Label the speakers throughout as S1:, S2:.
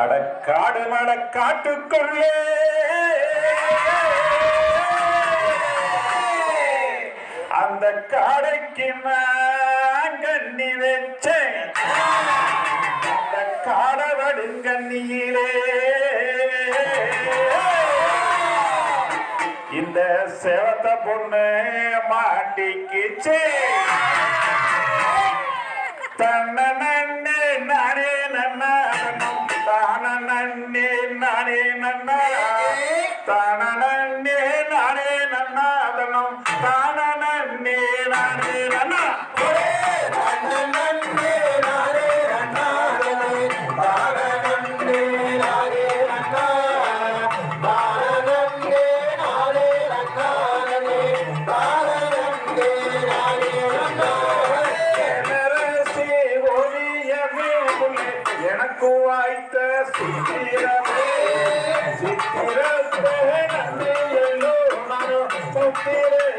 S1: அடக்காடு காடு காட்டுக்குள்ளே. அந்த காடைக்கு கண்ணி வச்சேன். அந்த காடவடுங்கண்ணியிலே இந்த செவத்த பொண்ணு மாட்டிக்குச்சே. நானே எனக்கு வாய்த்த சித்திரமே சித்திரத்தை நன்றியல்லோ நானும் முத்திரையே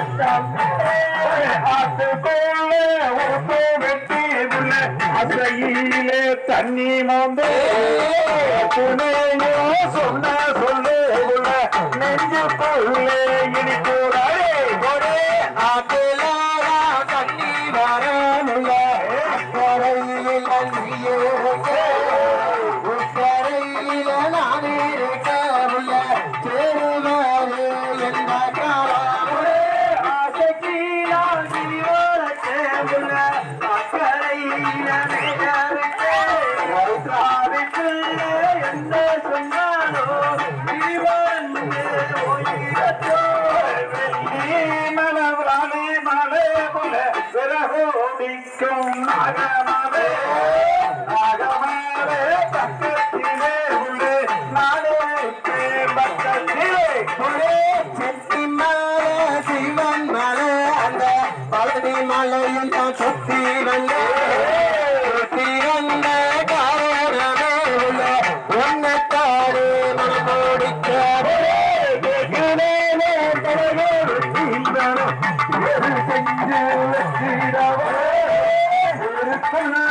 S1: உள்ள உப்பு வெட்டி அசையிலே தண்ணி மோந்து துணையோ சொன்ன சொல்லு உள்ள நெஞ்சுக்குள்ளே இனிக்கூடாதே. கொடே மனவரானே விரகோடிக்கும் நாகமாவே நாகமாவே பக்கத்திலே உள்ளே. நாடே பக்கத்திலே
S2: மலையில் தான் சுத்தி வந்த. சுத்தி வந்த காரணமே உள்ள. உன்னத்தாரே மனமோடிக்காரே
S1: வெகுநேரே தலையோடு தீந்தனம் ஒரு செஞ்சு வச்சிடவா ஒரு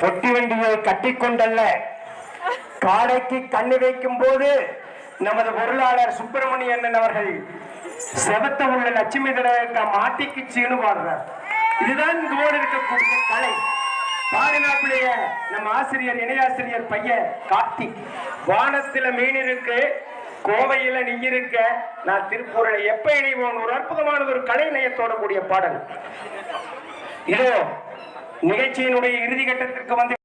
S2: பொட்டி வண்டியை கட்டிக்கொண்டல்ல. காடைக்கு கண்ணு வைக்கும் போது நமது பொருளாளர் சுப்பிரமணியன் அவர்கள் செவத்த உள்ள லட்சுமி தடக மாட்டிக்கு சீனு பாடுறார். இதுதான் இதோடு இருக்கக்கூடிய கலை. பாதுகாப்புடைய நம்ம ஆசிரியர் இணையாசிரியர் பையன் கார்த்திக். வானத்துல மீன் இருக்கு கோவையில நீ இருக்க. நான் திருப்பூரில் எப்ப இணைவோம்? ஒரு அற்புதமான ஒரு கலை நயத்தோட கூடிய பாடல். இதோ நிகழ்ச்சியினுடைய இறுதி கட்டத்திற்கு வந்து